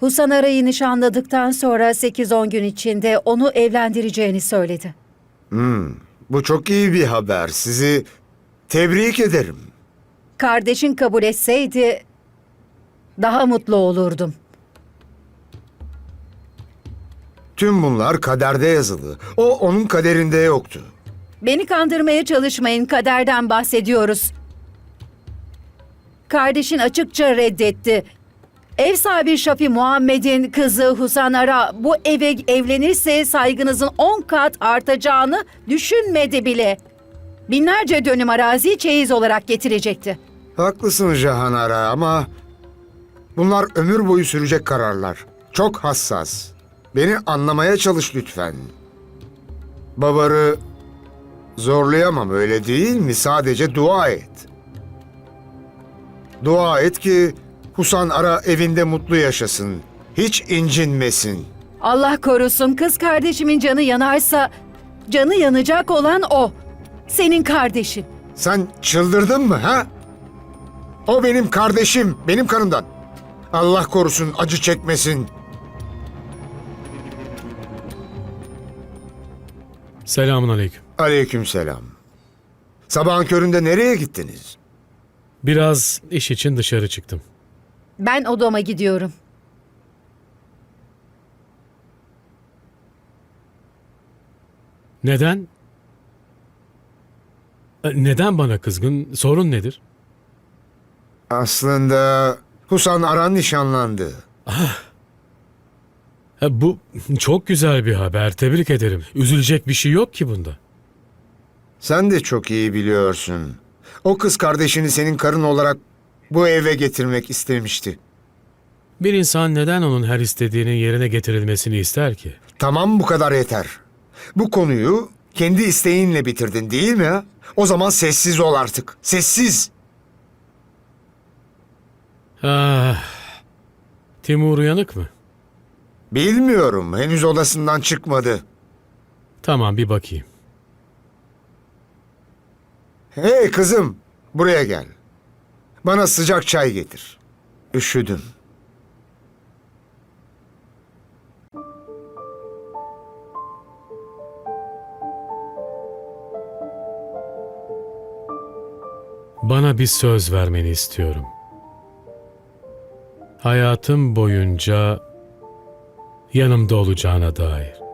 Husan Ara'yı nişanladıktan sonra 8-10 gün içinde onu evlendireceğini söyledi. Bu çok iyi bir haber. Sizi tebrik ederim. Kardeşin kabul etseydi daha mutlu olurdum. Tüm bunlar kaderde yazılı. O onun kaderinde yoktu. Beni kandırmaya çalışmayın, kaderden bahsediyoruz. Kardeşin açıkça reddetti. Ev sahibi Şafi Muhammed'in kızı Husan Ara bu eve evlenirse saygınızın 10 kat artacağını düşünmedi bile. Binlerce dönüm arazi çeyiz olarak getirecekti. Haklısın Jahanara ama bunlar ömür boyu sürecek kararlar. Çok hassas. Beni anlamaya çalış lütfen. Babarı zorlayamam öyle değil mi? Sadece dua et. Dua et ki Husan Ara evinde mutlu yaşasın. Hiç incinmesin. Allah korusun kız kardeşimin canı yanarsa canı yanacak olan o. Senin kardeşin. Sen çıldırdın mı ha? O benim kardeşim, benim kanımdan. Allah korusun acı çekmesin. Selamun aleyküm. Aleykümselam. Sabahın köründe nereye gittiniz? Biraz iş için dışarı çıktım. Ben odama gidiyorum. Neden? E, Neden bana kızgın? Sorun nedir? Aslında Husan Aran nişanlandı. E, Bu çok güzel bir haber. Tebrik ederim. Üzülecek bir şey yok ki bunda. Sen de çok iyi biliyorsun. O kız kardeşini senin karın olarak bu eve getirmek istemişti. Bir insan neden onun her istediğinin yerine getirilmesini ister ki? Tamam bu kadar yeter. Bu konuyu kendi isteğinle bitirdin değil mi? ha? O zaman sessiz ol artık. Sessiz. Ah, Timur uyanık mı? Bilmiyorum. Henüz odasından çıkmadı. Tamam bir bakayım. Hey kızım, buraya gel. Bana sıcak çay getir. Üşüdüm. Bana bir söz vermeni istiyorum. Hayatım boyunca yanımda olacağına dair.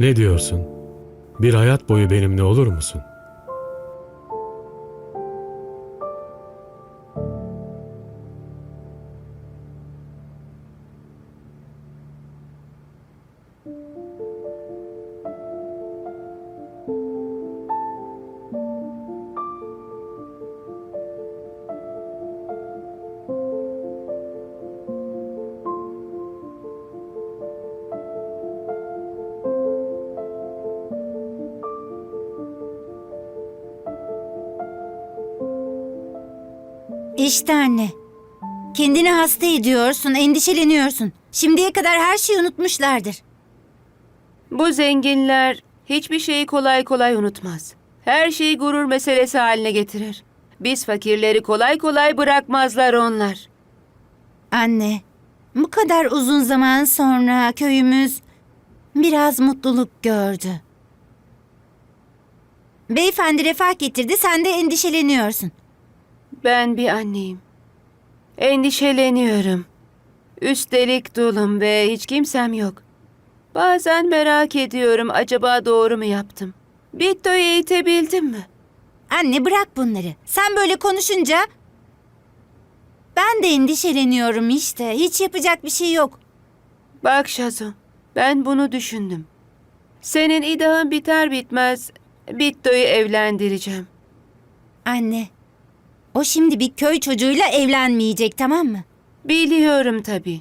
Ne diyorsun? Bir hayat boyu benimle olur musun? İşte anne. Kendini hasta ediyorsun, endişeleniyorsun. Şimdiye kadar her şeyi unutmuşlardır. Bu zenginler hiçbir şeyi kolay kolay unutmaz. Her şeyi gurur meselesi haline getirir. Biz fakirleri kolay kolay bırakmazlar onlar. Anne, bu kadar uzun zaman sonra köyümüz biraz mutluluk gördü. Beyefendi refah getirdi, sen de endişeleniyorsun. Ben bir anneyim. Endişeleniyorum. Üstelik dulum ve hiç kimsem yok. Bazen merak ediyorum acaba doğru mu yaptım? Bitto'yu eğitebildim mi? Anne bırak bunları. Sen böyle konuşunca ben de endişeleniyorum işte. Hiç yapacak bir şey yok. Bak Şazo, ben bunu düşündüm. Senin idahın biter bitmez Bitto'yu evlendireceğim. Anne, O şimdi bir köy çocuğuyla evlenmeyecek tamam mı? Biliyorum tabii.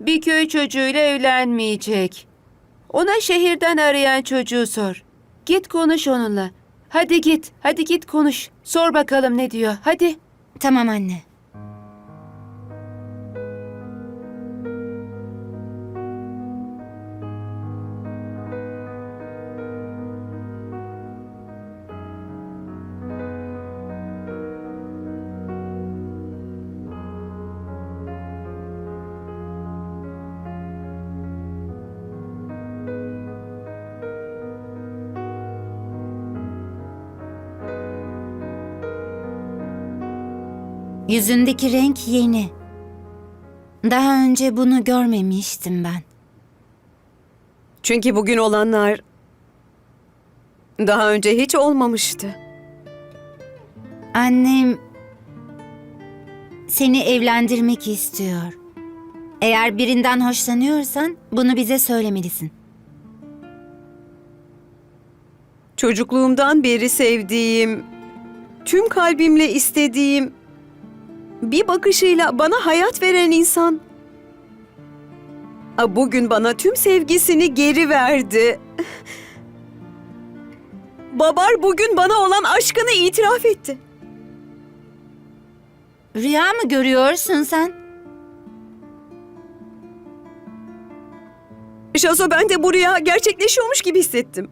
Bir köy çocuğuyla evlenmeyecek. Ona şehirden arayan çocuğu sor. Git konuş onunla. Hadi git, hadi git konuş. Sor bakalım ne diyor. Hadi. Tamam anne. Yüzündeki renk yeni. Daha önce bunu görmemiştim ben. Çünkü bugün olanlar daha önce hiç olmamıştı. Annem seni evlendirmek istiyor. Eğer birinden hoşlanıyorsan bunu bize söylemelisin. Çocukluğumdan beri sevdiğim, tüm kalbimle istediğim, bir bakışıyla bana hayat veren insan. Bugün bana tüm sevgisini geri verdi. Babar bugün bana olan aşkını itiraf etti. Rüya mı görüyorsun sen? Şazo ben de bu rüya gerçekleşiyormuş gibi hissettim.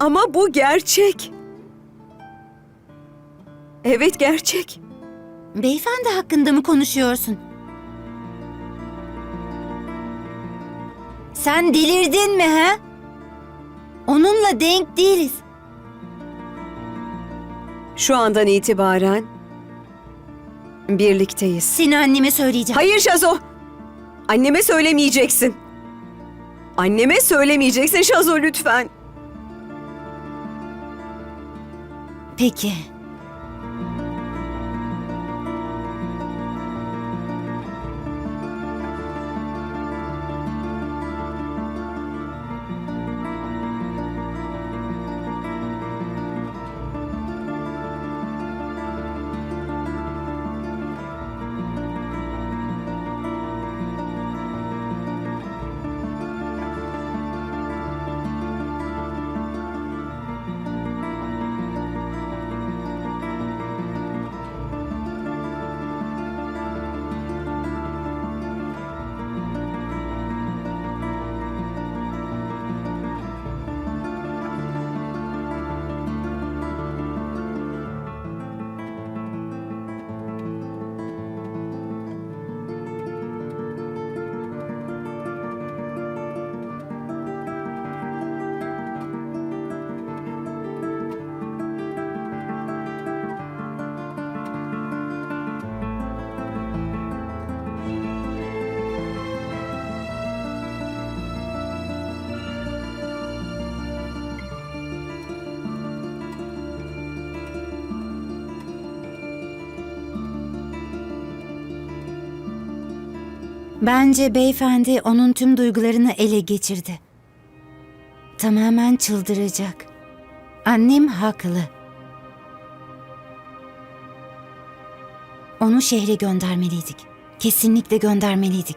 Ama bu gerçek. Evet gerçek. Beyefendi hakkında mı konuşuyorsun? Sen delirdin mi he? Onunla denk değiliz. Şu andan itibaren birlikteyiz. Seni anneme söyleyeceğim. Hayır Şazo. Anneme söylemeyeceksin. Anneme söylemeyeceksin Şazo lütfen. Peki. Bence beyefendi onun tüm duygularını ele geçirdi. Tamamen çıldıracak. Annem haklı. Onu şehre göndermeliydik. Kesinlikle göndermeliydik.